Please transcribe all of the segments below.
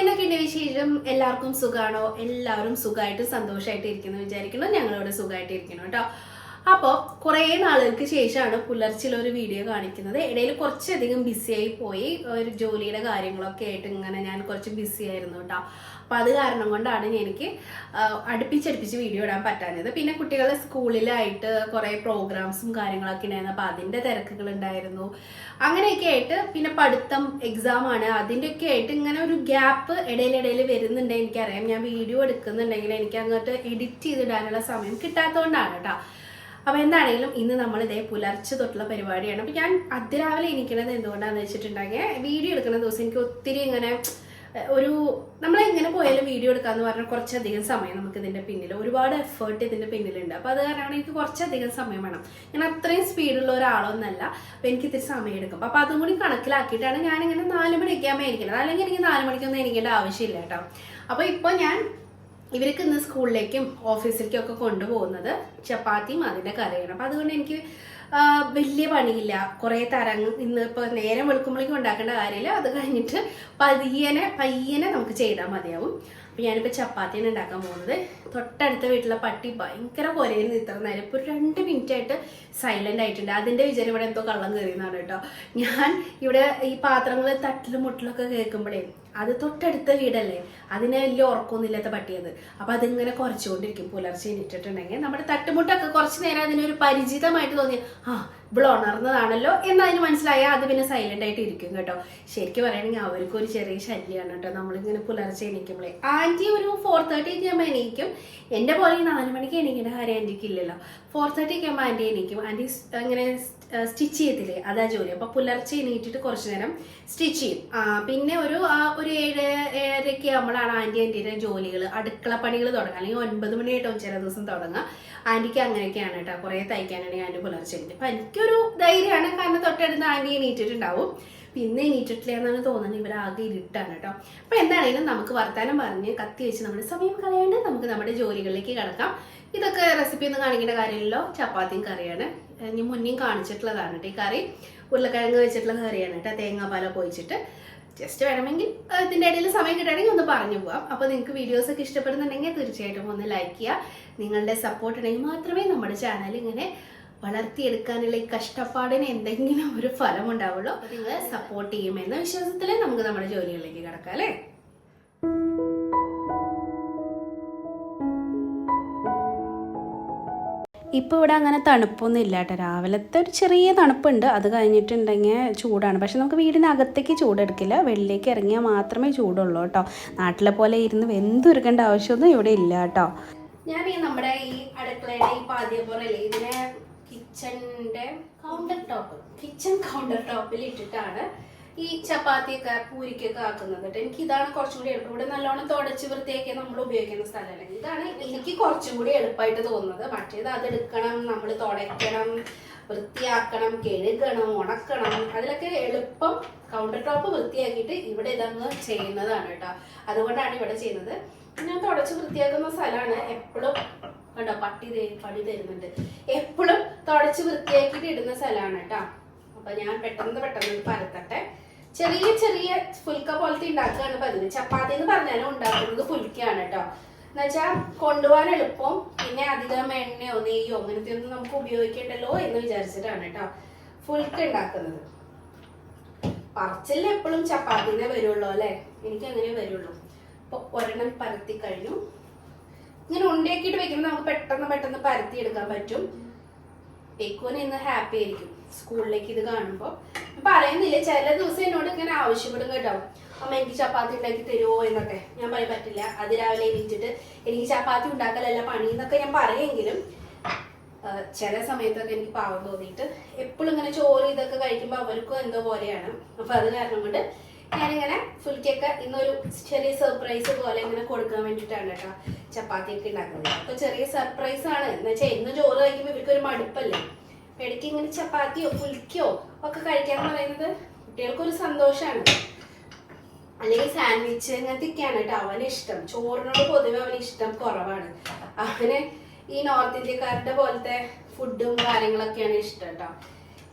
എന്തൊക്കെയുണ്ട് വിശേഷം. എല്ലാവർക്കും സുഖമാണോ എല്ലാവരും സുഖമായിട്ട് സന്തോഷമായിട്ട് ഇരിക്കുന്നു വിചാരിക്കുന്നു. ഞങ്ങളോട് സുഖമായിട്ട് ഇരിക്കുന്നു കേട്ടോ. അപ്പോൾ കുറേ നാളുകൾക്ക് ശേഷമാണ് പുലർച്ചിൽ ഒരു വീഡിയോ കാണിക്കുന്നത്. ഇടയിൽ കുറച്ചധികം ബിസിയായി പോയി. ഒരു ജോലിയുടെ കാര്യങ്ങളൊക്കെ ആയിട്ട് ഇങ്ങനെ ഞാൻ കുറച്ച് ബിസി ആയിരുന്നു കേട്ടോ. അപ്പോൾ അത് കാരണം കൊണ്ടാണ് എനിക്ക് അടുപ്പിച്ചടുപ്പിച്ച് വീഡിയോ ഇടാൻ പറ്റാഞ്ഞത്. പിന്നെ കുട്ടികളുടെ സ്കൂളിലായിട്ട് കുറേ പ്രോഗ്രാംസും കാര്യങ്ങളൊക്കെ ഉണ്ടായിരുന്നു. അപ്പോൾ അതിന്റെ തിരക്കുകൾ ഉണ്ടായിരുന്നു. അങ്ങനെയൊക്കെ ആയിട്ട് പിന്നെ പഠിത്തം എക്സാം ആണ്. അതിന്റെയൊക്കെ ആയിട്ട് ഇങ്ങനെ ഒരു ഗ്യാപ്പ് ഇടയിലിടയിൽ വരുന്നുണ്ട് എനിക്കറിയാം. ഞാൻ വീഡിയോ എടുക്കുന്നുണ്ടെങ്കിൽ എനിക്ക് അങ്ങോട്ട് എഡിറ്റ് ചെയ്തിടാനുള്ള സമയം കിട്ടാത്തതുകൊണ്ടാണ് കേട്ടോ. അപ്പോൾ എന്താണെങ്കിലും ഇന്ന് നമ്മൾ ഇതേ പുലർച്ചെ തൊട്ടുള്ള പരിപാടിയാണ്. അപ്പോൾ ഞാൻ അതിരാവിലെ എനിക്കണത് എന്തുകൊണ്ടാണെന്ന് വെച്ചിട്ടുണ്ടെങ്കിൽ വീഡിയോ എടുക്കുന്ന ദിവസം എനിക്ക് ഒത്തിരി ഇങ്ങനെ ഒരു നമ്മൾ എങ്ങനെ പോയാലും വീഡിയോ എടുക്കാന്ന് പറഞ്ഞാൽ കുറച്ചധികം സമയം നമുക്ക് ഇതിന്റെ പിന്നിൽ ഒരുപാട് എഫേർട്ട് ഇതിന്റെ പിന്നിലുണ്ട്. അപ്പോൾ അത് കാരണമാണ് എനിക്ക് കുറച്ചധികം സമയം വേണം. ഞാൻ അത്രയും സ്പീഡുള്ള ഒരാളൊന്നല്ല. അപ്പോൾ എനിക്ക് ഇത്തിരി സമയം എടുക്കും. അപ്പോൾ അതും കൂടി കണക്കിലാക്കിയിട്ടാണ് ഞാനിങ്ങനെ നാല് മണിക്ക് ആകുമ്പോൾ ഇരിക്കുന്നത് അല്ലെങ്കിൽ എനിക്ക് നാല് മണിക്കൊന്നും എനിക്കേണ്ട ആവശ്യമില്ല കേട്ടോ. അപ്പോൾ ഇപ്പോൾ ഞാൻ ഇവർക്ക് ഇന്ന് സ്കൂളിലേക്കും ഓഫീസിലേക്കും ഒക്കെ കൊണ്ടുപോകുന്നത് ചപ്പാത്തിയും അതിന്റെ കറിയാണ്. അപ്പം അതുകൊണ്ട് എനിക്ക് വലിയ പണിയില്ല. കുറേ തരങ്ങ് ഇന്ന് ഇപ്പോൾ നേരം വെളുക്കുമ്പോഴേക്കും ഉണ്ടാക്കേണ്ട കാര്യമില്ല. അത് കഴിഞ്ഞിട്ട് പയ്യനെ പയ്യനെ നമുക്ക് ചെയ്താൽ മതിയാവും. അപ്പം ഞാനിപ്പോൾ ചപ്പാത്തിയാണ് ഉണ്ടാക്കാൻ പോകുന്നത്. തൊട്ടടുത്ത വീട്ടിലെ പട്ടി ഭയങ്കര കൊലയിൽ ഇത്ര നേരം. ഇപ്പോൾ ഒരു രണ്ട് മിനിറ്റ് ആയിട്ട് സൈലന്റ് ആയിട്ടുണ്ട്. അതിന്റെ വിചാരം ഇവിടെ എന്തോ കള്ളം കയറിയെന്നാണ് കേട്ടോ. ഞാൻ ഇവിടെ ഈ പാത്രങ്ങൾ തട്ടിലും മുട്ടിലൊക്കെ കേൾക്കുമ്പോഴേ അത് തൊട്ടടുത്ത വീടല്ലേ? അതിനെ വലിയ ഉറക്കമൊന്നുമില്ലാത്ത പട്ടിയത്. അപ്പൊ അതിങ്ങനെ കുറച്ചുകൊണ്ടിരിക്കും. പുലർച്ചെ എണീറ്റിട്ടുണ്ടെങ്കിൽ നമ്മുടെ തട്ടുമുട്ടൊക്കെ കുറച്ച് നേരം അതിനൊരു പരിചിതമായിട്ട് തോന്നി ആ ഇവിടെ ഉണർന്നതാണല്ലോ എന്നതിന് മനസ്സിലായാൽ അത് പിന്നെ സൈലന്റ് ആയിട്ട് ഇരിക്കും കേട്ടോ. ശരിക്കും പറയുകയാണെങ്കിൽ അവർക്കും ഒരു ചെറിയ ശല്യമാണ് കേട്ടോ. നമ്മളിങ്ങനെ പുലർച്ചെ എണീക്കുമ്പോഴേ ആന്റി ഒരു ഫോർ തേർട്ടി ഒക്കെ ആകുമ്പോൾ എണീക്കും. എന്റെ പോലെ നാല് മണിക്ക് എണീക്കേണ്ട കാര്യം ആന്റിക്ക് ഇല്ലല്ലോ. ഫോർ തേർട്ടി ഒക്കെ ആകുമ്പോൾ ആന്റി എണീക്കും. ആന്റി അങ്ങനെ സ്റ്റിച്ച് ചെയ്യത്തില്ലേ? അതാ ജോലി. അപ്പോൾ പുലർച്ചെ എണീറ്റിട്ട് കുറച്ച് നേരം സ്റ്റിച്ച് ചെയ്യും. പിന്നെ ഒരു ഒരു ഏഴ് ഏഴരയ്ക്ക് ആകുമ്പോഴാണ് ആന്റി ആന്റിയുടെ ജോലികൾ അടുക്കള പണികൾ തുടങ്ങുക. അല്ലെങ്കിൽ ഒൻപത് മണിയായിട്ടാവും ചില ദിവസം തുടങ്ങുക. ആന്റിക്ക് അങ്ങനെയൊക്കെയാണ് കേട്ടോ. കുറേ തയ്ക്കാനാണെങ്കിൽ ആന്റി പുലർച്ചെ എണീറ്റ് അപ്പൊ എനിക്കൊരു ധൈര്യമാണ്. കാരണം തൊട്ടടുത്ത് ആന്റി എണീറ്റിട്ടുണ്ടാവും. പിന്നെ എണീറ്റിട്ടില്ല എന്നാണ് തോന്നുന്നത് ഇവരാകെ ഇരുട്ടാണ് കേട്ടോ. അപ്പൊ എന്താണെങ്കിലും നമുക്ക് വർത്താനം പറഞ്ഞ് കത്തി വെച്ച് നമ്മുടെ സമയം കളയാണ്ട് നമുക്ക് നമ്മുടെ ജോലികളിലേക്ക് കിടക്കാം. ഇതൊക്കെ റെസിപ്പി ഒന്നും കാണിക്കേണ്ട കാര്യമില്ലല്ലോ. ചപ്പാത്തിയും കറിയാണ്. ഇനി മുന്നേയും കാണിച്ചിട്ടുള്ളതാണ് കേട്ടോ ഈ കറി. ഉരുളക്കിഴങ്ങ് വെച്ചിട്ടുള്ള കറിയാണ് കേട്ടോ. തേങ്ങാപ്പാലൊക്കെ പൊയിച്ചിട്ട് ജസ്റ്റ് വേണമെങ്കിൽ ഇതിന്റെ ഇടയിൽ സമയം കിട്ടുകയാണെങ്കിൽ ഒന്ന് പറഞ്ഞു പോവാം. അപ്പോൾ നിങ്ങൾക്ക് വീഡിയോസ് ഒക്കെ ഇഷ്ടപ്പെടുന്നുണ്ടെങ്കിൽ തീർച്ചയായിട്ടും ഒന്ന് ലൈക്ക് ചെയ്യുക. നിങ്ങളുടെ സപ്പോർട്ട് ഉണ്ടെങ്കിൽ മാത്രമേ നമ്മുടെ ചാനൽ ഇങ്ങനെ വളർത്തിയെടുക്കാനുള്ള ഈ കഷ്ടപ്പാടിന് എന്തെങ്കിലും ഒരു ഫലം ഉണ്ടാവുള്ളൂ നിങ്ങൾ സപ്പോർട്ട് ചെയ്യുമെന്ന വിശ്വാസത്തിൽ നമുക്ക് നമ്മുടെ ജോലികളിലേക്ക് കിടക്കാം അല്ലേ? ഇപ്പോൾ ഇവിടെ അങ്ങനെ തണുപ്പൊന്നും ഇല്ല കേട്ടോ. രാവിലത്തെ ഒരു ചെറിയ തണുപ്പുണ്ട്. അത് കഴിഞ്ഞിട്ടുണ്ടെങ്കിൽ ചൂടാണ്. പക്ഷെ നമുക്ക് വീടിനകത്തേക്ക് ചൂടെടുക്കില്ല വെളിയിലേക്ക് ഇറങ്ങിയാൽ മാത്രമേ ചൂടുള്ളൂ കേട്ടോ. നാട്ടിലെ പോലെ ഇരുന്ന് വെന്തുരുക്കേണ്ട ആവശ്യമൊന്നും ഇവിടെ ഇല്ല കേട്ടോ. ഞാൻ ഈ നമ്മുടെ ഈ അടുക്കളയുടെ ഈ പാദ്യപ്പുറല്ലേ ഇതിനെ കിച്ചണിന്റെ കൗണ്ടർ ടോപ്പ് കിച്ചൺ കൗണ്ടർ ടോപ്പിൽ ഇട്ടിട്ടാണ് ഈ ചപ്പാത്തിയൊക്കെ പൂരിക്കൊക്കെ ആക്കുന്നത് കേട്ടോ. എനിക്ക് ഇതാണ് കുറച്ചും കൂടി എളുപ്പം. ഇവിടെ നല്ലോണം തുടച്ച് വൃത്തിയാക്കി നമ്മൾ ഉപയോഗിക്കുന്ന സ്ഥലമല്ല ഇതാണ് എനിക്ക് കുറച്ചും കൂടി എളുപ്പമായിട്ട് തോന്നുന്നത്. മറ്റേത് അതെടുക്കണം നമ്മൾ തുടയ്ക്കണം വൃത്തിയാക്കണം കഴുകണം ഉണക്കണം. അതിലൊക്കെ എളുപ്പം കൗണ്ടർ ടോപ്പ് വൃത്തിയാക്കിയിട്ട് ഇവിടെ ഇതങ്ങ് ചെയ്യുന്നതാണ് കേട്ടോ. അതുകൊണ്ടാണ് ഇവിടെ ചെയ്യുന്നത്. ഞാൻ തുടച്ച് വൃത്തിയാക്കുന്ന സ്ഥലമാണ് എപ്പോഴും കണ്ടോ പട്ടി പടി തരുന്നുണ്ട്. എപ്പോഴും തുടച്ച് വൃത്തിയാക്കിയിട്ട് ഇടുന്ന സ്ഥലമാണ് കേട്ടോ. അപ്പൊ ഞാൻ പെട്ടെന്ന് പെട്ടെന്ന് പരത്തട്ടെ. ചെറിയ ചെറിയ ഫുൽക്ക പോലത്തെ ഉണ്ടാക്കുകയാണ് പതിവ് ചപ്പാത്തി എന്ന് പറഞ്ഞാലും ഉണ്ടാക്കുന്നത് ഫുൽക്കയാണ് കേട്ടോ. എന്നുവെച്ചാൽ കൊണ്ടുപോകാൻ എളുപ്പം. പിന്നെ അധികം എണ്ണയോ നെയ്യോ അങ്ങനത്തെ ഒന്നും നമുക്ക് ഉപയോഗിക്കണ്ടല്ലോ എന്ന് വിചാരിച്ചിട്ടാണ് കേട്ടോ ഫുൽക്ക ഉണ്ടാക്കുന്നത്. പറച്ചിൽ എപ്പോഴും ചപ്പാത്തിനെ വരുള്ളൂ അല്ലെ? എനിക്ക് അങ്ങനെ വരുള്ളൂ. അപ്പൊ ഒരെണ്ണം പരത്തി കഴിഞ്ഞു. ഇങ്ങനെ ഉണ്ടയാക്കിയിട്ട് വെക്കുമ്പോൾ നമുക്ക് പെട്ടെന്ന് പെട്ടെന്ന് പരത്തി എടുക്കാൻ പറ്റും. പെക്കുവിന് ഇന്ന് ഹാപ്പി ആയിരിക്കും. സ്കൂളിലേക്ക് ഇത് കാണുമ്പോൾ പറയുന്നില്ല ചില ദിവസം എന്നോട് ഇങ്ങനെ ആവശ്യപ്പെടും കേട്ടോ. അമ്മ എനിക്ക് ചപ്പാത്തി ഉണ്ടാക്കി തരുമോ എന്നൊക്കെ. ഞാൻ പറയാൻ പറ്റില്ല. അത് രാവിലെ എണീറ്റിട്ട് എനിക്ക് ചപ്പാത്തി ഉണ്ടാക്കലല്ല പണി എന്നൊക്കെ ഞാൻ പറയുമെങ്കിലും ചില സമയത്തൊക്കെ എനിക്ക് പാവം തോന്നിയിട്ട് എപ്പോഴും ഇങ്ങനെ ചോറ് ഇതൊക്കെ കഴിക്കുമ്പോൾ അവർക്കും എന്തോ പോലെയാണ്. അപ്പൊ അത് കാരണം കൊണ്ട് ഞാനിങ്ങനെ ഫുൽക്കൊക്കെ ഇന്നൊരു ചെറിയ സർപ്രൈസ് പോലെ ഇങ്ങനെ കൊടുക്കാൻ വേണ്ടിട്ടാണ് കേട്ടോ ചപ്പാത്തിയൊക്കെ ഉണ്ടാക്കുന്നത്. അപ്പൊ ചെറിയ സർപ്രൈസ് ആണ്. എന്ന് വെച്ചാൽ ഇന്ന് ചോറ് കഴിക്കുമ്പോൾ ഇവർക്കൊരു മടുപ്പല്ലേ? ഇടയ്ക്ക് ഇങ്ങനെ ചപ്പാത്തിയോ ഫുൽക്കോ ഒക്കെ കഴിക്കാൻ പറയുന്നത് കുട്ടികൾക്കൊരു സന്തോഷമാണ് അല്ലെങ്കിൽ സാൻഡ്വിച്ച് അങ്ങനത്തെയൊക്കെയാണ് കേട്ടോ അവന് ഇഷ്ടം. ചോറിനോട് പൊതുവെ അവന് ഇഷ്ടം കുറവാണ്. അവന് ഈ നോർത്ത് ഇന്ത്യക്കാരുടെ പോലത്തെ ഫുഡും കാര്യങ്ങളൊക്കെയാണ് ഇഷ്ടം കേട്ടോ.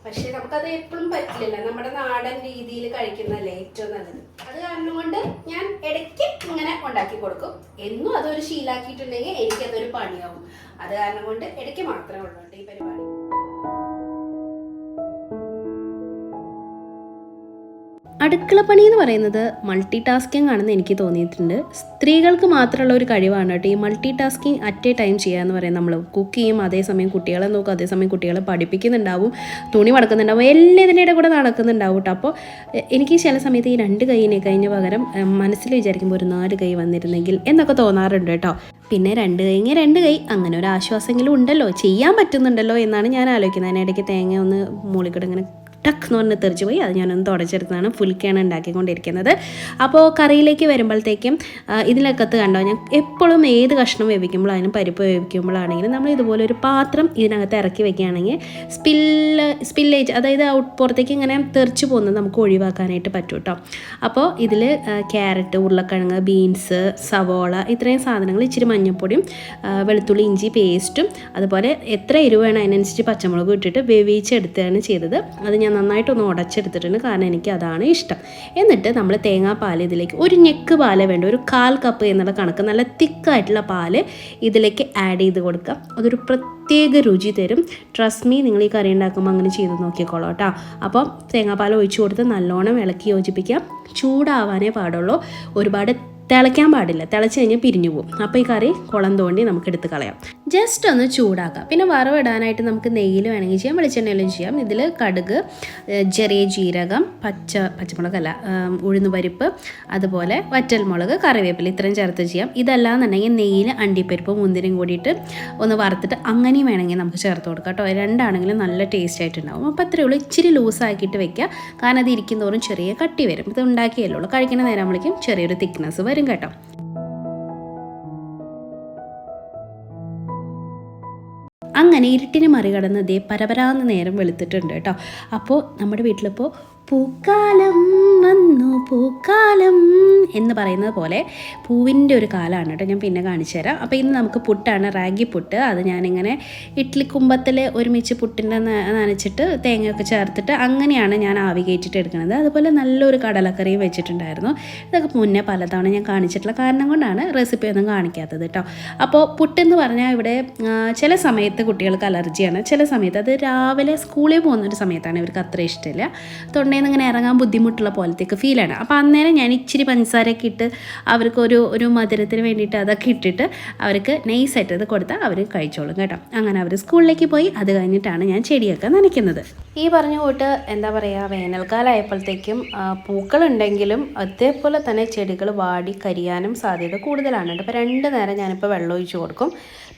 പക്ഷെ നമുക്കത് എപ്പോഴും പറ്റില്ല നമ്മുടെ നാടൻ രീതിയിൽ കഴിക്കുന്നതല്ലേ ഏറ്റവും നല്ലത്. അത് കാരണം കൊണ്ട് ഞാൻ ഇടയ്ക്ക് ഇങ്ങനെ ഉണ്ടാക്കി കൊടുക്കും. എന്നും അതൊരു ശീലാക്കിയിട്ടുണ്ടെങ്കിൽ എനിക്കതൊരു പണിയാവും. അത് കാരണം കൊണ്ട് ഇടയ്ക്ക് മാത്രമേ ഉള്ളൂ ഈ പരിപാടി. അടുക്കളപ്പണി എന്ന് പറയുന്നത് മൾട്ടി ടാസ്കിങ് ആണെന്ന് എനിക്ക് തോന്നിയിട്ടുണ്ട്. സ്ത്രീകൾക്ക് മാത്രമുള്ള ഒരു കഴിവാണ് കേട്ടോ. ഈ multitasking at a time ചെയ്യുക എന്ന് പറയുന്നത് നമ്മൾ കുക്ക് ചെയ്യും അതേസമയം കുട്ടികളെ നോക്കും അതേസമയം കുട്ടികളെ പഠിപ്പിക്കുന്നുണ്ടാവും തുണി മടക്കുന്നുണ്ടാവും എല്ലാം ഇതിനിടെ കൂടെ നടക്കുന്നുണ്ടാവും കേട്ടോ. അപ്പോൾ എനിക്ക് ചില സമയത്ത് ഈ രണ്ട് കൈയിനെ കഴിഞ്ഞ പകരം മനസ്സിൽ വിചാരിക്കുമ്പോൾ ഒരു നാല് കൈ വന്നിരുന്നെങ്കിൽ എന്നൊക്കെ തോന്നാറുണ്ട് കേട്ടോ. പിന്നെ രണ്ട് കൈങ്ങ രണ്ട് കൈ അങ്ങനെ ഒരു ആശ്വാസമെങ്കിലും ഉണ്ടല്ലോ. ചെയ്യാൻ പറ്റുന്നുണ്ടല്ലോ എന്നാണ് ഞാൻ ആലോചിക്കുന്നത്. അതിനിടയ്ക്ക് തേങ്ങ ഒന്ന് മൂളിക്കിടങ്ങനെ ടക്ക് എന്ന് പറഞ്ഞ് തെറിച്ച് പോയി. അത് ഞാനൊന്ന് തുടച്ചെടുത്തതാണ്. ഫുൽക്കാണ് ഉണ്ടാക്കിക്കൊണ്ടിരിക്കുന്നത്. അപ്പോൾ കറിയിലേക്ക് വരുമ്പോഴത്തേക്കും ഇതിനകത്ത് കണ്ടോ? ഞാൻ എപ്പോഴും ഏത് കഷ്ണം വേവിക്കുമ്പോഴും അതിന് പരിപ്പ് വേവിക്കുമ്പോഴാണെങ്കിലും നമ്മൾ ഇതുപോലെ ഒരു പാത്രം ഇതിനകത്ത് ഇറക്കി വെക്കുകയാണെങ്കിൽ സ്പില്ല് സ്പില്ലേജ് അതായത് ഔട്ട് പുറത്തേക്ക് ഇങ്ങനെ തെറിച്ച് പോകുന്നത് നമുക്ക് ഒഴിവാക്കാനായിട്ട് പറ്റും കേട്ടോ അപ്പോൾ ഇതിൽ ക്യാരറ്റ് ഉരുളക്കിഴങ്ങ് ബീൻസ് സവോള ഇത്രയും സാധനങ്ങൾ ഇച്ചിരി മഞ്ഞൾപ്പൊടിയും വെളുത്തുള്ളി ഇഞ്ചി പേസ്റ്റും അതുപോലെ എത്ര എരിവ് വേണം അതിനനുസരിച്ച് പച്ചമുളക് ഇട്ടിട്ട് വേവിച്ചെടുത്താണ് ചെയ്തത്. അത് ഞാൻ നന്നായിട്ടൊന്ന് ഉടച്ചെടുത്തിട്ടുണ്ട്. കാരണം എനിക്ക് അതാണ് ഇഷ്ടം. എന്നിട്ട് നമ്മൾ തേങ്ങാപ്പാൽ ഇതിലേക്ക് ഒരു ഞെക്ക് പാൽ വേണ്ട. ഒരു കാൽ കപ്പ് എന്നുള്ള കണക്ക്. നല്ല തിക്കായിട്ടുള്ള പാൽ ഇതിലേക്ക് ആഡ് ചെയ്ത് കൊടുക്കാം. അതൊരു പ്രത്യേക രുചി തരും. ട്രസ്റ്റ് മീ നിങ്ങൾ ഈ കറി ഉണ്ടാക്കുമ്പോൾ അങ്ങനെ ചെയ്ത് നോക്കിക്കോളൂ കേട്ടോ. അപ്പോൾ തേങ്ങാപ്പാൽ ഒഴിച്ചു കൊടുത്ത് നല്ലോണം ഇളക്കി യോജിപ്പിക്കാം. ചൂടാവാനേ പാടുള്ളൂ. ഒരുപാട് തിളയ്ക്കാൻ പാടില്ല. തിളച്ച് കഴിഞ്ഞാൽ പിരിഞ്ഞു പോകും. അപ്പോൾ ഈ കറി കുളം തോണ്ടി നമുക്ക് എടുത്ത് കളയാം. ജസ്റ്റ് ഒന്ന് ചൂടാക്കാം. പിന്നെ വറവിടാനായിട്ട് നമുക്ക് നെയ്യിൽ വേണമെങ്കിൽ ചെയ്യാം വെളിച്ചെണ്ണയിലും ചെയ്യാം. ഇതിൽ കടുക് ചെറിയ ജീരകം പച്ച പച്ചമുളകല്ല ഉഴുന്ന് ഉഴുന്നുപരിപ്പ് അതുപോലെ വറ്റൽമുളക് കറിവേപ്പില ഇത്രയും ചേർത്ത് ചെയ്യാം. ഇതല്ലാന്നുണ്ടെങ്കിൽ നെയ്യിൽ അണ്ടിപ്പരിപ്പ് മുന്തിരിയും കൂടിയിട്ട് ഒന്ന് വറുത്തിട്ട് അങ്ങനെയും വേണമെങ്കിൽ നമുക്ക് ചേർത്ത് കൊടുക്കാം കേട്ടോ. രണ്ടാണെങ്കിലും നല്ല ടേസ്റ്റ് ആയിട്ടുണ്ടാവും. അപ്പോൾ അത്രയേ ഉള്ളൂ. ഇച്ചിരി ലൂസാക്കിയിട്ട് വെക്കുക കാരണം അത് ഇരിക്കുന്നതോറും ചെറിയ കട്ടി വരും. ഇത് ഉണ്ടാക്കിയല്ലേ ഉള്ളൂ. കഴിക്കുന്ന നേരം വിളിക്കും ചെറിയൊരു തിക്നെസ് വരും. കേട്ടോ. അങ്ങനെ ഇരുട്ടിനെ മറികടന്ന് ദേ പരപരാന്ന് നേരം വെളുത്തിട്ടുണ്ട് കേട്ടോ. അപ്പോൾ നമ്മുടെ വീട്ടിലിപ്പോൾ പൂക്കാലം വന്നു പൂക്കാലം എന്ന് പറയുന്നത് പോലെ പൂവിന്റെ ഒരു കാലമാണ് കേട്ടോ ഞാൻ പിന്നെ കാണിച്ചു തരാം. അപ്പോൾ ഇന്ന് നമുക്ക് പുട്ടാണ് റാഗി പുട്ട്. അത് ഞാനിങ്ങനെ ഇഡ്ലി കുമ്പത്തിൽ ഒരുമിച്ച് പുട്ടിന്റെ നനച്ചിട്ട് തേങ്ങയൊക്കെ ചേർത്തിട്ട് അങ്ങനെയാണ് ഞാൻ ആവി കയറ്റിട്ട് എടുക്കുന്നത്. അതുപോലെ നല്ലൊരു കടലക്കറിയും വെച്ചിട്ടുണ്ടായിരുന്നു. ഇതൊക്കെ മുന്നേ പലതവണ ഞാൻ കാണിച്ചിട്ടുള്ള കാരണം കൊണ്ടാണ് റെസിപ്പി ഒന്നും കാണിക്കാത്തത് കേട്ടോ. അപ്പോൾ പുട്ടെന്ന് പറഞ്ഞാൽ ഇവിടെ ചില സമയത്ത് കുട്ടികൾക്ക് അലർജിയാണ്. ചില സമയത്ത് അത് രാവിലെ സ്കൂളിൽ പോകുന്ന ഒരു സമയത്താണ് ഇവർക്ക് അത്ര ഇഷ്ടമില്ല. തൊണ്ടയിൽ ഇങ്ങനെ ഇറങ്ങാൻ ബുദ്ധിമുട്ടുള്ള പോലത്തേക്ക് ഫീലാണ് അപ്പോൾ അന്നേരം ഞാൻ ഇച്ചിരി പഞ്ചസാരയൊക്കെ ഇട്ട് അവർക്ക് ഒരു മധുരത്തിന് വേണ്ടിയിട്ട് അതൊക്കെ ഇട്ടിട്ട് അവർക്ക് നൈസായിട്ട് ഇത് കൊടുത്താൽ അവർ കഴിച്ചോളും കേട്ടോ. അങ്ങനെ അവർ സ്കൂളിലേക്ക് പോയി അത് കഴിഞ്ഞിട്ടാണ് ഞാൻ ചെടിയൊക്കെ നനയ്ക്കുന്നത്. ഈ പറഞ്ഞ കൂട്ട് എന്താ പറയുക വേനൽക്കാലമായപ്പോഴത്തേക്കും പൂക്കളുണ്ടെങ്കിലും അതേപോലെ തന്നെ ചെടികൾ വാടി കരിയാനും സാധ്യത കൂടുതലാണ് അപ്പോൾ രണ്ട് നേരം ഞാനിപ്പോൾ വെള്ളം ഒഴിച്ച് കൊടുക്കും.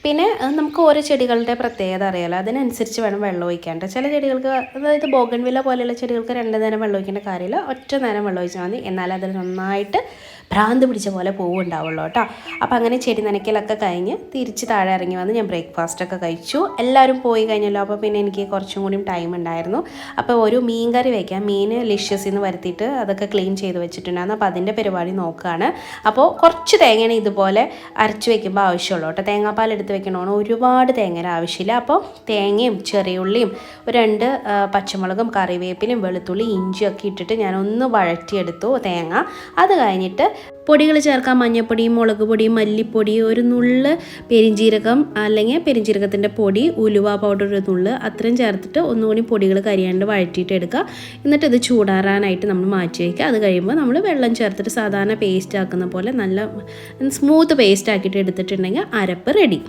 പിന്നെ നമുക്ക് ഓരോ ചെടികളുടെ പ്രത്യേകത അറിയാലോ. അതിനനുസരിച്ച് വേണം വെള്ളം ഒഴിക്കാണ്ട്. ചില ചെടികൾക്ക് അതായത് ബോഗൺവില്ല പോലെയുള്ള ചെടികൾക്ക് രണ്ട് നേരം വെള്ളം ഒഴിക്കേണ്ട കാര്യമില്ല. ഒറ്റ നേരം വെള്ളം ഒഴിച്ചാൽ മതി. എന്നാൽ അതിൽ നന്നായിട്ട് ഭ്രാന്ത് പിടിച്ച പോലെ പൂവ് ഉണ്ടാവുള്ളൂ കേട്ടോ. അപ്പോൾ അങ്ങനെ ചെടി നനയ്ക്കലൊക്കെ കഴിഞ്ഞ് തിരിച്ച് താഴെ ഇറങ്ങി വന്ന് ഞാൻ ബ്രേക്ക്ഫാസ്റ്റൊക്കെ കഴിച്ചു. എല്ലാവരും പോയി കഴിഞ്ഞല്ലോ. അപ്പോൾ പിന്നെ എനിക്ക് കുറച്ചും കൂടി ടൈം ഉണ്ടായിരുന്നു. അപ്പോൾ ഒരു മീൻ കറി വയ്ക്കാം മീൻ ലിഷ്യസിൽ നിന്ന് വരുത്തിയിട്ട് അതൊക്കെ ക്ലീൻ ചെയ്ത് വെച്ചിട്ടുണ്ടായിരുന്നു. അപ്പോൾ അതിന്റെ പരിപാടി നോക്കുകയാണ് അപ്പോൾ കുറച്ച് തേങ്ങയാണ് ഇതുപോലെ അരച്ച് വയ്ക്കുമ്പോൾ ആവശ്യമുള്ളൂ കേട്ടോ. തേങ്ങാപ്പാൽ എടുത്ത് വെക്കണമെന്ന് ഒരുപാട് തേങ്ങയുടെ ആവശ്യമില്ല. അപ്പോൾ തേങ്ങയും ചെറിയുള്ളിയും ഒരു രണ്ട് പച്ചമുളകും കറിവേപ്പിലും വെളുത്തുള്ളി ഇഞ്ചിയൊക്കെ ഇട്ടിട്ട് ഞാൻ ഞാനൊന്ന് വഴറ്റിയെടുത്തു തേങ്ങ. അത് കഴിഞ്ഞിട്ട് പൊടികൾ ചേർക്കാം. മഞ്ഞപ്പൊടി മുളക് പൊടി മല്ലിപ്പൊടി ഒരു നുള്ള് പെരിഞ്ചീരകം അല്ലെങ്കിൽ പെരിഞ്ചീരകത്തിന്റെ പൊടി ഉലുവ പൗഡർ ഒരു നുള്ള് അത്രയും ചേർത്തിട്ട് ഒന്നുകൂടി പൊടികൾ കരിയാണ്ട് വഴറ്റിയിട്ട് എടുക്കുക. എന്നിട്ട് ഇത് ചൂടാറാനായിട്ട് നമ്മൾ മാറ്റി വയ്ക്കുക. അത് കഴിയുമ്പോൾ നമ്മൾ വെള്ളം ചേർത്തിട്ട് സാധാരണ പേസ്റ്റ് ആക്കുന്ന പോലെ നല്ല സ്മൂത്ത് പേസ്റ്റ് ആക്കിയിട്ട് എടുത്തിട്ടുണ്ടെങ്കിൽ അരപ്പ് റെഡി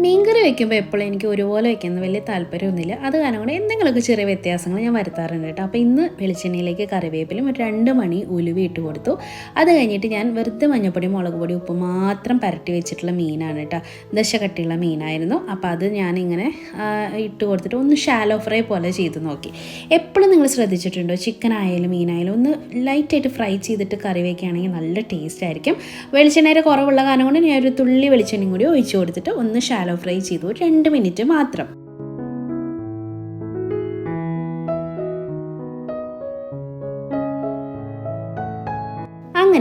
മീൻകറി വെക്കുമ്പോൾ എപ്പോഴും എനിക്ക് ഒരുപോലെ വെക്കുന്ന വലിയ താല്പര്യമൊന്നുമില്ല. അത് കാരണം കൊണ്ട് എന്തെങ്കിലുമൊക്കെ ചെറിയ വ്യത്യാസങ്ങൾ ഞാൻ വരുത്താറുണ്ട് കേട്ടോ. അപ്പോൾ ഇന്ന് വെളിച്ചെണ്ണയിലേക്ക് കറിവേപ്പിലും ഒരു രണ്ട് മണി ഉലുവി ഇട്ട് കൊടുത്തു. അത് കഴിഞ്ഞിട്ട് ഞാൻ വെറുതെ മഞ്ഞപ്പൊടി മുളക് പൊടി ഉപ്പ് മാത്രം പരട്ടി വെച്ചിട്ടുള്ള മീനാണ് കേട്ടോ. ദശകട്ടിയുള്ള മീനായിരുന്നു. അപ്പോൾ അത് ഞാനിങ്ങനെ ഇട്ട് കൊടുത്തിട്ട് ഒന്ന് ഷാലോ ഫ്രൈ പോലെ ചെയ്ത് നോക്കി. എപ്പോഴും നിങ്ങൾ ശ്രദ്ധിച്ചിട്ടുണ്ടോ? ചിക്കൻ ആയാലും മീനായാലും ഒന്ന് ലൈറ്റായിട്ട് ഫ്രൈ ചെയ്തിട്ട് കറി വയ്ക്കുകയാണെങ്കിൽ നല്ല ടേസ്റ്റ് ആയിരിക്കും. വെളിച്ചെണ്ണയുടെ കുറവുള്ള കാരണം കൊണ്ട് ഞാൻ ഒരു തുള്ളി വെളിച്ചെണ്ണയും കൂടി ഒഴിച്ചു കൊടുത്തിട്ട് ഒന്ന് ഷാലോ ഫ്രൈ ചെയ്തു. രണ്ട് മിനിറ്റ് മാത്രം.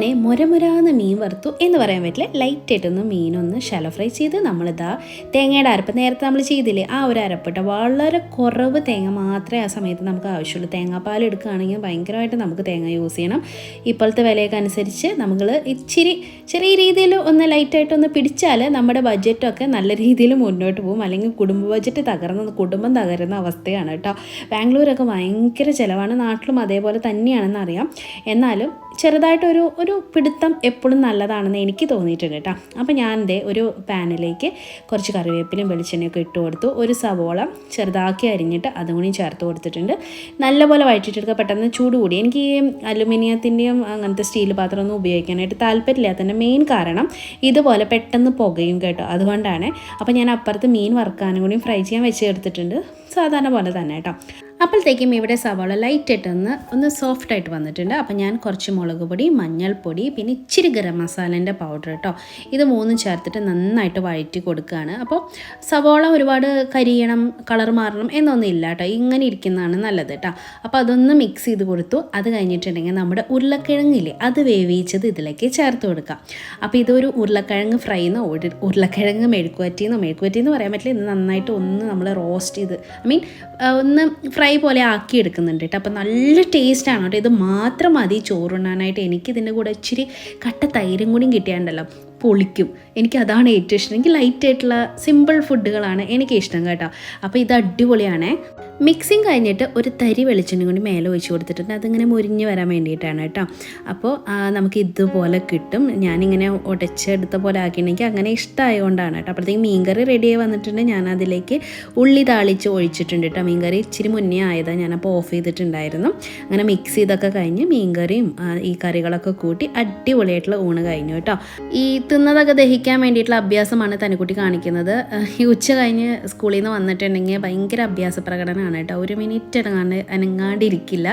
അങ്ങനെ മുരമുരാന്ന് മീൻ വറുത്തു എന്ന് പറയാൻ പറ്റില്ല. ലൈറ്റായിട്ടൊന്ന് മീനൊന്ന് ഷാലോ ഫ്രൈ ചെയ്ത് നമ്മളിതാ തേങ്ങയുടെ അരപ്പ് നേരത്തെ നമ്മൾ ചെയ്തില്ലേ? ആ ഒരു അരപ്പിട്ട വളരെ കുറവ് തേങ്ങ മാത്രമേ ആ സമയത്ത് നമുക്ക് ആവശ്യമുള്ളൂ. തേങ്ങാപ്പാൽ എടുക്കുകയാണെങ്കിൽ ഭയങ്കരമായിട്ട് നമുക്ക് തേങ്ങ യൂസ് ചെയ്യണം. ഇപ്പോഴത്തെ വിലയൊക്കെ അനുസരിച്ച് നമ്മൾ ഇച്ചിരി ചെറിയ രീതിയിൽ ഒന്ന് ലൈറ്റായിട്ടൊന്ന് പിടിച്ചാൽ നമ്മുടെ ബഡ്ജറ്റൊക്കെ നല്ല രീതിയിൽ മുന്നോട്ട് പോകും. അല്ലെങ്കിൽ കുടുംബ ബഡ്ജറ്റ് തകർന്ന കുടുംബം തകരുന്ന അവസ്ഥയാണ് കേട്ടോ. ബാംഗ്ലൂരൊക്കെ ഭയങ്കര ചിലവാണ്. നാട്ടിലും അതേപോലെ തന്നെയാണെന്ന് അറിയാം എന്നാലും ചെറുതായിട്ടൊരു ഒരു പിടുത്തം എപ്പോഴും നല്ലതാണെന്ന് എനിക്ക് തോന്നിയിട്ടുണ്ട് കേട്ടോ. അപ്പോൾ ഞാൻ ദേ ഒരു പാനിലേക്ക് കുറച്ച് കറിവേപ്പിലും വെളിച്ചെണ്ണയൊക്കെ ഇട്ട് കൊടുത്തു. ഒരു സവോള ചെറുതാക്കി അരിഞ്ഞിട്ട് അതും കൂടി ചേർത്ത് കൊടുത്തിട്ടുണ്ട്. നല്ലപോലെ വഴറ്റിട്ടെടുക്കുക പെട്ടെന്ന് ചൂട് കൂടി. എനിക്ക് ഈ അലുമിനിയത്തിന്റെയും അങ്ങനത്തെ സ്റ്റീൽ പാത്രമൊന്നും ഉപയോഗിക്കാനായിട്ട് താല്പര്യമില്ലാത്തതിന്റെ മെയിൻ കാരണം ഇതുപോലെ പെട്ടെന്ന് പുകയും കേട്ടോ. അതുകൊണ്ടാണ്. അപ്പോൾ ഞാൻ അപ്പുറത്ത് മീൻ വറുക്കാനും കൂടി ഫ്രൈ ചെയ്യാൻ വെച്ച് എടുത്തിട്ടുണ്ട്. സാധാരണ പോലെ തന്നെ കേട്ടോ. അപ്പോഴത്തേക്കും ഇവിടെ സവാള ലൈറ്റായിട്ടൊന്ന് ഒന്ന് സോഫ്റ്റ് ആയിട്ട് വന്നിട്ടുണ്ട്. അപ്പോൾ ഞാൻ കുറച്ച് മുളക് പൊടി മഞ്ഞൾപ്പൊടി പിന്നെ ഇച്ചിരി ഗരം മസാലേന്റെ പൗഡർ കേട്ടോ ഇത് മൂന്നും ചേർത്തിട്ട് നന്നായിട്ട് വഴറ്റി കൊടുക്കുകയാണ്. അപ്പോൾ സവാള ഒരുപാട് കരിയണം കളർ മാറണം എന്നൊന്നും ഇല്ല കേട്ടോ ഇങ്ങനെ ഇരിക്കുന്നതാണ് നല്ലത് കേട്ടോ അപ്പോൾ അതൊന്ന് മിക്സ് ചെയ്ത് കൊടുത്തു. അത് കഴിഞ്ഞിട്ടുണ്ടെങ്കിൽ നമ്മുടെ ഉരുളക്കിഴങ്ങില്ലേ അത് വേവിച്ചത് ഇതിലേക്ക് ചേർത്ത് കൊടുക്കാം. അപ്പോൾ ഇതൊരു ഉരുളക്കിഴങ്ങ് ഫ്രൈ എന്നോ ഉരുളക്കിഴങ്ങ് മെഴുക്കുവറ്റി എന്ന് പറയാൻ പറ്റില്ല. ഇത് നന്നായിട്ട് ഒന്ന് നമ്മൾ റോസ്റ്റ് ചെയ്ത് ഐ മീൻ ഒന്ന് ഫ്രൈ പോലെ ആക്കി എടുക്കുന്നുണ്ട് കേട്ടോ. അപ്പോൾ നല്ല ടേസ്റ്റാണ് കേട്ടോ. ഇത് മാത്രം മതി ചോറുണ്ണാനായിട്ട്. എനിക്കിതിന്റെ കൂടെ ഇച്ചിരി കട്ട തൈരും കൂടിയും കിട്ടിയാണ്ടല്ലോ. പൊളിക്കും. എനിക്ക് അതാണ് ഏറ്റവും ഇഷ്ടം. എനിക്ക് ലൈറ്റ് ആയിട്ടുള്ള സിമ്പിൾ ഫുഡുകളാണ് എനിക്ക് ഇഷ്ടം കേട്ടോ. അപ്പോൾ ഇത് അടിപൊളിയാണേ. മിക്സിങ് കഴിഞ്ഞിട്ട് ഒരു തരി വെളിച്ചെണ്ണ കൊണ്ട് മേലെ ഒഴിച്ച് കൊടുത്തിട്ടുണ്ട്. അതിങ്ങനെ മുരിഞ്ഞ് വരാൻ വേണ്ടിയിട്ടാണ് കേട്ടോ. അപ്പോൾ നമുക്ക് ഇതുപോലെ കിട്ടും. ഞാനിങ്ങനെ ഉടച്ചെടുത്ത പോലെ ആക്കിയിട്ടുണ്ടെങ്കിൽ അങ്ങനെ ഇഷ്ടമായതുകൊണ്ടാണ് കേട്ടോ. അപ്പോഴത്തേക്ക് മീൻകറി റെഡിയായി വന്നിട്ടുണ്ട്. ഞാൻ അതിലേക്ക് ഉള്ളി താളിച്ച് ഒഴിച്ചിട്ടുണ്ട് കേട്ടോ. മീൻകറി ഇച്ചിരി മുന്നേ ആയതാണ് ഞാനപ്പോൾ ഓഫ് ചെയ്തിട്ടുണ്ടായിരുന്നു. അങ്ങനെ മിക്സ് ചെയ്തൊക്കെ കഴിഞ്ഞ് മീൻകറിയും ഈ കറികളൊക്കെ കൂട്ടി അടിപൊളിയായിട്ടുള്ള ഊണ് കഴിഞ്ഞു കേട്ടോ. ഈ തിന്നതൊക്കെ ദഹിക്കാൻ വേണ്ടിയിട്ടുള്ള അഭ്യാസമാണ് തനിക്കുട്ടി കാണിക്കുന്നത്. ഈ ഉച്ച കഴിഞ്ഞ് സ്കൂളിൽ നിന്ന് വന്നിട്ടുണ്ടെങ്കിൽ ഭയങ്കര അഭ്യാസ പ്രകടനമാണ് കേട്ടോ. ഒരു മിനിറ്റ് അടങ്ങാണ്ട് അനങ്ങാണ്ടിരിക്കില്ല.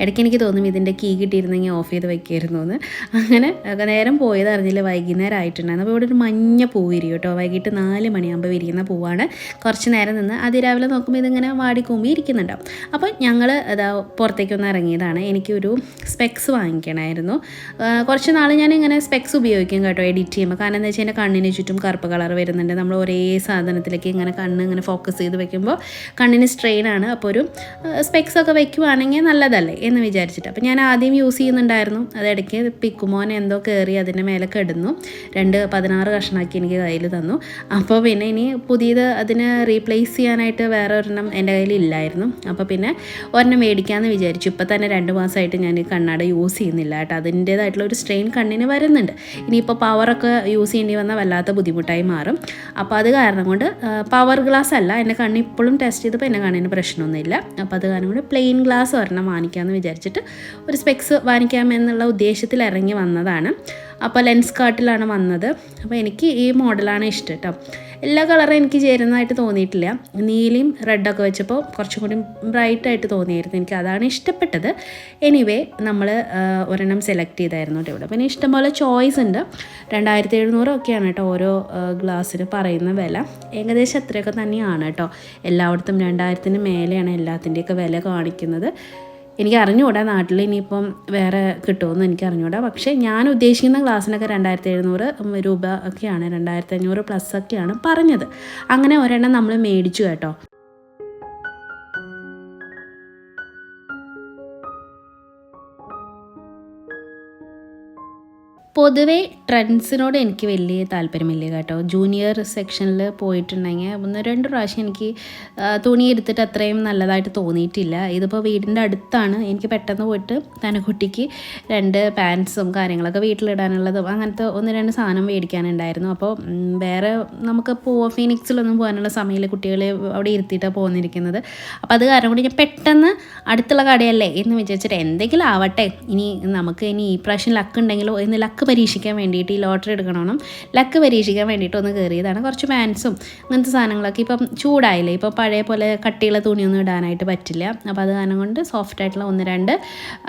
ഇടയ്ക്ക് എനിക്ക് തോന്നും ഇതിന്റെ കീ കിട്ടിയിരുന്നെങ്കിൽ ഓഫ് ചെയ്ത് വെക്കായിരുന്നു എന്ന്. അങ്ങനെ നേരം പോയത് അറിഞ്ഞില്ല. വൈകുന്നേരം ആയിട്ടുണ്ടായിരുന്നു. അപ്പോൾ ഇവിടെ ഒരു മഞ്ഞ പൂ വിരിയും കേട്ടോ. വൈകിട്ട് നാല് മണിയാകുമ്പോൾ വിരിയുന്ന പൂവാണ്. കുറച്ച് നേരം നിന്ന് അതിരാവിലെ നോക്കുമ്പോൾ ഇതിങ്ങനെ വാടിക്കൂമ്പി ഇരിക്കുന്നുണ്ടാവും അപ്പോൾ ഞങ്ങൾ അതാ പുറത്തേക്കൊന്ന് ഇറങ്ങിയതാണ്. എനിക്കൊരു സ്പെക്സ് വാങ്ങിക്കണമായിരുന്നു. കുറച്ച് നാൾ ഞാൻ ഇങ്ങനെ സ്പെക്സ് ഉപയോഗിക്കും കേട്ടോ എഡിറ്റ് ചെയ്യുമ്പോൾ കാരണം എന്താ വെച്ചാൽ എന്റെ കണ്ണിന് ചുറ്റും കറുപ്പ് കളർ വരുന്നുണ്ട്. നമ്മൾ ഒരേ സാധനത്തിലേക്ക് ഇങ്ങനെ കണ്ണ് ഇങ്ങനെ ഫോക്കസ് ചെയ്ത് വെക്കുമ്പോൾ കണ്ണിന് സ്ട്രെയിൻ ആണ്. അപ്പോൾ ഒരു സ്പെക്സ് ഒക്കെ വെക്കുവാണെങ്കിൽ നല്ലതല്ലേ എന്ന് വിചാരിച്ചിട്ട്. അപ്പോൾ ഞാൻ ആദ്യം യൂസ് ചെയ്യുന്നുണ്ടായിരുന്നു. അതിടയ്ക്ക് പിക്കുമോൻ എന്തോ കയറി അതിന്റെ മേലെ കിടന്നു. രണ്ട് പതിനാറ് കഷ്ണമാക്കി എനിക്ക് കയ്യിൽ തന്നു. അപ്പോൾ പിന്നെ ഇനി പുതിയത് അതിനെ റീപ്ലേസ് ചെയ്യാനായിട്ട് വേറെ ഒരെണ്ണം എന്റെ കയ്യിൽ ഇല്ലായിരുന്നു. അപ്പോൾ പിന്നെ ഒരെണ്ണം മേടിക്കാമെന്ന് വിചാരിച്ചു. ഇപ്പോൾ തന്നെ രണ്ട് മാസമായിട്ട് ഞാൻ കണ്ണാട യൂസ് ചെയ്യുന്നില്ല കേട്ടോ. അതിന്റേതായിട്ടുള്ള ഒരു സ്ട്രെയിൻ കണ്ണിന് വരുന്നുണ്ട്. ഇനിയിപ്പോൾ പവറൊക്കെ യൂസ് ചെയ്യേണ്ടി വന്നാൽ വല്ലാത്ത ബുദ്ധിമുട്ടായി മാറും. അപ്പോൾ അത് കാരണം കൊണ്ട് പവർ ഗ്ലാസ് അല്ല എന്റെ കണ്ണ് ഇപ്പോഴും ടെസ്റ്റ് ചെയ്തപ്പോൾ എന്റെ കണ്ണിന് പ്രശ്നമൊന്നുമില്ല. അപ്പോൾ അത് കാരണം കൊണ്ട് പ്ലെയിൻ ഗ്ലാസ് ഒരെണ്ണം വാങ്ങിക്കാമെന്ന് വിചാരിച്ചിട്ട് ഒരു സ്പെക്സ് വാങ്ങിക്കാമെന്നുള്ള ഉദ്ദേശത്തിൽ ഇറങ്ങി വന്നതാണ്. അപ്പോൾ ലെൻസ് കാർട്ടിലാണ് വന്നത്. അപ്പോൾ എനിക്ക് ഈ മോഡലാണ് ഇഷ്ടം കേട്ടോ എല്ലാ കളറും എനിക്ക് ചേരുന്നതായിട്ട് തോന്നിയിട്ടില്ല. നീലയും റെഡൊക്കെ വെച്ചപ്പോൾ കുറച്ചും കൂടി ബ്രൈറ്റായിട്ട് തോന്നിയായിരുന്നു. എനിക്ക് അതാണ് ഇഷ്ടപ്പെട്ടത്. എനിവേ നമ്മൾ ഒരെണ്ണം സെലക്ട് ചെയ്തായിരുന്നു കേട്ടോ ഇവിടെ. പിന്നെ ഇഷ്ടംപോലെ ചോയ്സ് ഉണ്ട്. രണ്ടായിരത്തി എഴുന്നൂറൊക്കെയാണ് കേട്ടോ ഓരോ ഗ്ലാസ്സിന് പറയുന്ന വില. ഏകദേശം അത്രയൊക്കെ തന്നെയാണ് കേട്ടോ എല്ലായിടത്തും രണ്ടായിരത്തിന് മേലെയാണ് എല്ലാത്തിന്റെയൊക്കെ വില കാണിക്കുന്നത്. എനിക്ക് അറിഞ്ഞുകൂടാ നാട്ടിൽ ഇനിയിപ്പം വേറെ കിട്ടുമെന്ന് എനിക്ക് അറിഞ്ഞുകൂടാ പക്ഷേ ഞാൻ ഉദ്ദേശിക്കുന്ന ക്ലാസ്സിനൊക്കെ രണ്ടായിരത്തി എഴുന്നൂറ് രൂപ ഒക്കെയാണ് രണ്ടായിരത്തി അഞ്ഞൂറ് പ്ലസ് ഒക്കെയാണ് പറഞ്ഞത്. അങ്ങനെ ഒരെണ്ണം നമ്മൾ മേടിച്ചു കേട്ടോ. പൊതുവേ ട്രെൻഡ്സിനോട് എനിക്ക് വലിയ താല്പര്യമില്ല കേട്ടോ. ജൂനിയർ സെക്ഷനിൽ പോയിട്ടുണ്ടെങ്കിൽ ഒന്ന് രണ്ട് പ്രാവശ്യം എനിക്ക് തുണി എടുത്തിട്ട് അത്രയും നല്ലതായിട്ട് തോന്നിയിട്ടില്ല. ഇതിപ്പോൾ വീടിന്റെ അടുത്താണ്. എനിക്ക് പെട്ടെന്ന് പോയിട്ട് തനക്കുട്ടിക്ക് രണ്ട് പാൻസും കാര്യങ്ങളൊക്കെ വീട്ടിലിടാനുള്ളതും അങ്ങനത്തെ ഒന്ന് രണ്ട് സാധനം മേടിക്കാനുണ്ടായിരുന്നു. അപ്പോൾ വേറെ നമുക്ക് പോവാ ഫീനിക്സിലൊന്നും പോകാനുള്ള സമയമില്ല കുട്ടികളെ അവിടെ ഇരുത്തിയിട്ടാണ് പോകുന്നിരിക്കുന്നത് അപ്പോൾ അത് കാരണം കൂടി ഞാൻ പെട്ടെന്ന് അടുത്തുള്ള കടയല്ലേ എന്ന് വിചാരിച്ചിട്ട് എന്തെങ്കിലും ആവട്ടെ. ഇനി നമുക്ക് ഇനി ഈ പ്രാവശ്യം ലക്ക് ഉണ്ടെങ്കിലോ എന്ന് ലക്ക് പരീക്ഷിക്കാൻ വേണ്ടിയിട്ട് ഈ ലോട്ടറി എടുക്കണമെന്നും ലക്ക് പരീക്ഷിക്കാൻ വേണ്ടിയിട്ട് ഒന്ന് കയറിയതാണ്. കുറച്ച് പാൻസും അങ്ങനത്തെ സാധനങ്ങളൊക്കെ ഇപ്പം ചൂടായില്ലേ? ഇപ്പോൾ പഴയ പോലെ കട്ടിയുള്ള തുണിയൊന്നും ഇടാനായിട്ട് പറ്റില്ല. അപ്പോൾ അത് കാരണം കൊണ്ട് സോഫ്റ്റ് ആയിട്ടുള്ള ഒന്ന് രണ്ട്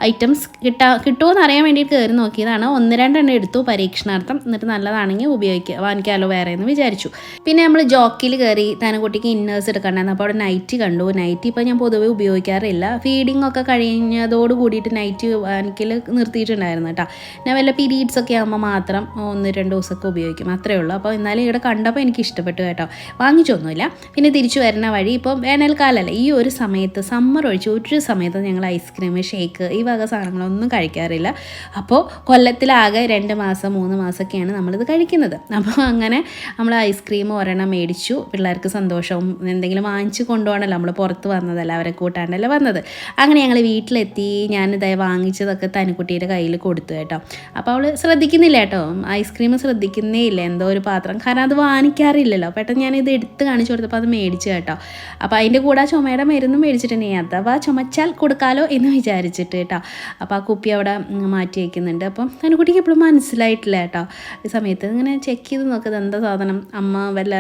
ഐറ്റംസ് കിട്ടാ കിട്ടുമോ എന്ന് അറിയാൻ വേണ്ടിയിട്ട് കയറി നോക്കിയതാണ്. ഒന്ന് രണ്ടെണ്ണം എടുത്തു പരീക്ഷണാർത്ഥം. എന്നിട്ട് നല്ലതാണെങ്കിൽ ഉപയോഗിക്കുക വാങ്ങിക്കാമല്ലോ വേറെ എന്ന് വിചാരിച്ചു. പിന്നെ നമ്മൾ ജോക്കിയിൽ കയറി തനക്കുട്ടിക്ക് ഇന്നേഴ്സ് എടുക്കണ്ടായിരുന്നു. അപ്പോൾ അവിടെ നൈറ്റ് കണ്ടു. നൈറ്റ് ഇപ്പോൾ ഞാൻ പൊതുവെ ഉപയോഗിക്കാറില്ല. ഫീഡിംഗ് ഒക്കെ കഴിഞ്ഞതോട് കൂടിയിട്ട് നൈറ്റ് വാങ്ങിക്കൽ നിർത്തിയിട്ടുണ്ടായിരുന്നു കേട്ടോ. ഞാൻ വല്ല പീരീഡ്സ് ഒക്കെ ആകുമ്പോൾ മാത്രം ഒന്ന് രണ്ട് ദിവസമൊക്കെ ഉപയോഗിക്കും. അത്രേ ഉള്ളൂ. അപ്പോൾ എന്നാലും ഇവിടെ കണ്ടപ്പോൾ എനിക്ക് ഇഷ്ടപ്പെട്ടു കേട്ടോ. വാങ്ങിച്ചൊന്നുമില്ല. പിന്നെ തിരിച്ചു വരുന്ന വഴി ഇപ്പോൾ വേനൽക്കാലമല്ല. ഈ ഒരു സമയത്ത് സമ്മർ ഒഴിച്ച് ഒരു സമയത്ത് ഞങ്ങൾ ഐസ്ക്രീം ഷേക്ക് ഈ വക സാധനങ്ങളൊന്നും കഴിക്കാറില്ല. അപ്പോൾ കൊല്ലത്തിലാകെ രണ്ട് മാസം മൂന്ന് മാസമൊക്കെയാണ് നമ്മളിത് കഴിക്കുന്നത്. അപ്പോൾ അങ്ങനെ നമ്മൾ ഐസ്ക്രീം ഒരെണ്ണം മേടിച്ചു. പിള്ളേർക്ക് സന്തോഷവും എന്തെങ്കിലും വാങ്ങിച്ചു കൊണ്ടുപോകണമല്ലോ. നമ്മൾ പുറത്ത് വന്നതല്ല അവരെ കൂട്ടാണ്ടല്ലോ വന്നത്. അങ്ങനെ ഞങ്ങൾ വീട്ടിലെത്തി. ഞാനിതായി വാങ്ങിച്ചതൊക്കെ തനിക്കുട്ടിയുടെ കയ്യിൽ കൊടുത്തു കേട്ടോ. അപ്പോൾ അവൾ ശ്രദ്ധിക്കുന്നില്ല കേട്ടോ. ഐസ്ക്രീം ശ്രദ്ധിക്കുന്നേ ഇല്ല എന്തോ ഒരു പാത്രം. കാരണം അത് വാങ്ങിക്കാറില്ലല്ലോ. പെട്ടെന്ന് ഞാനിത് എടുത്ത് കാണിച്ചു കൊടുത്തപ്പോൾ അത് മേടിച്ചു കേട്ടോ. അപ്പോൾ അതിന്റെ കൂടെ ചുമയുടെ മരുന്നും ഞാൻ അഥവാ ചുമച്ചാൽ കൊടുക്കാലോ എന്ന് വിചാരിച്ചിട്ട് കേട്ടോ. അപ്പോൾ ആ കുപ്പി അവിടെ മാറ്റി വയ്ക്കുന്നുണ്ട് അപ്പം തനിക്കുട്ടിക്ക് എപ്പോഴും മനസ്സിലായിട്ടില്ല കേട്ടോ. ഈ സമയത്ത് ഇങ്ങനെ ചെക്ക് ചെയ്ത് നോക്കുന്നത് എന്താ സാധനം. അമ്മ വല്ല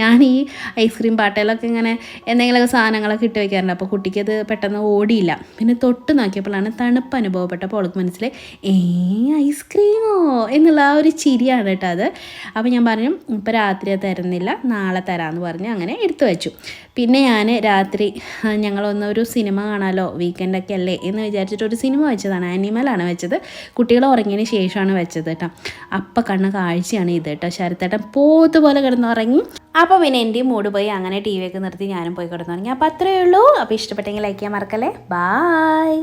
ഞാൻ ഈ ഐസ്ക്രീം പാട്ടയിലൊക്കെ ഇങ്ങനെ എന്തെങ്കിലുമൊക്കെ സാധനങ്ങളൊക്കെ ഇട്ട് വയ്ക്കാറുണ്ട് അപ്പോൾ കുട്ടിക്ക് അത് പെട്ടെന്ന് ഓടിയില്ല. പിന്നെ തൊട്ട് നോക്കിയപ്പോഴാണ് തണുപ്പ് അനുഭവപ്പെട്ടപ്പോൾ അവൾക്ക് മനസ്സിലായി. ഏ ഐസ്ക്രീമോ എന്നുള്ള ആ ഒരു ചിരിയാണ് കേട്ടോ അത്. അപ്പോൾ ഞാൻ പറഞ്ഞു ഇപ്പോൾ രാത്രി തരുന്നില്ല നാളെ തരാമെന്ന് പറഞ്ഞ് അങ്ങനെ എടുത്തു വെച്ചു. പിന്നെ ഞാൻ രാത്രി ഞങ്ങളൊന്നൊരു സിനിമ കാണാമല്ലോ വീക്കെൻഡൊക്കെ അല്ലേ? എന്ന് വിചാരിച്ചിട്ട് ഒരു സിനിമ വെച്ചതാണ്. ആനിമലാണ് വെച്ചത്. കുട്ടികൾ ഉറങ്ങിയതിന് ശേഷമാണ് വെച്ചത് കേട്ടോ. അപ്പം കണ്ണ കാഴ്ചയാണ് ഇത് കേട്ടോ. ശരത്തേട്ടൻ പോത്ത് പോലെ കിടന്നുറങ്ങി. അപ്പോൾ പിന്നെ എന്റെയും മൂട് പോയി. അങ്ങനെ ടി വി ഒക്കെ നിർത്തി ഞാനും പോയി കിടന്നുറങ്ങി. അപ്പോൾ അത്രയേ ഉള്ളൂ. അപ്പോൾ ഇഷ്ടപ്പെട്ടെങ്കിൽ ലൈക്ക് ചെയ്യാൻ മറക്കല്ലേ? ബായ്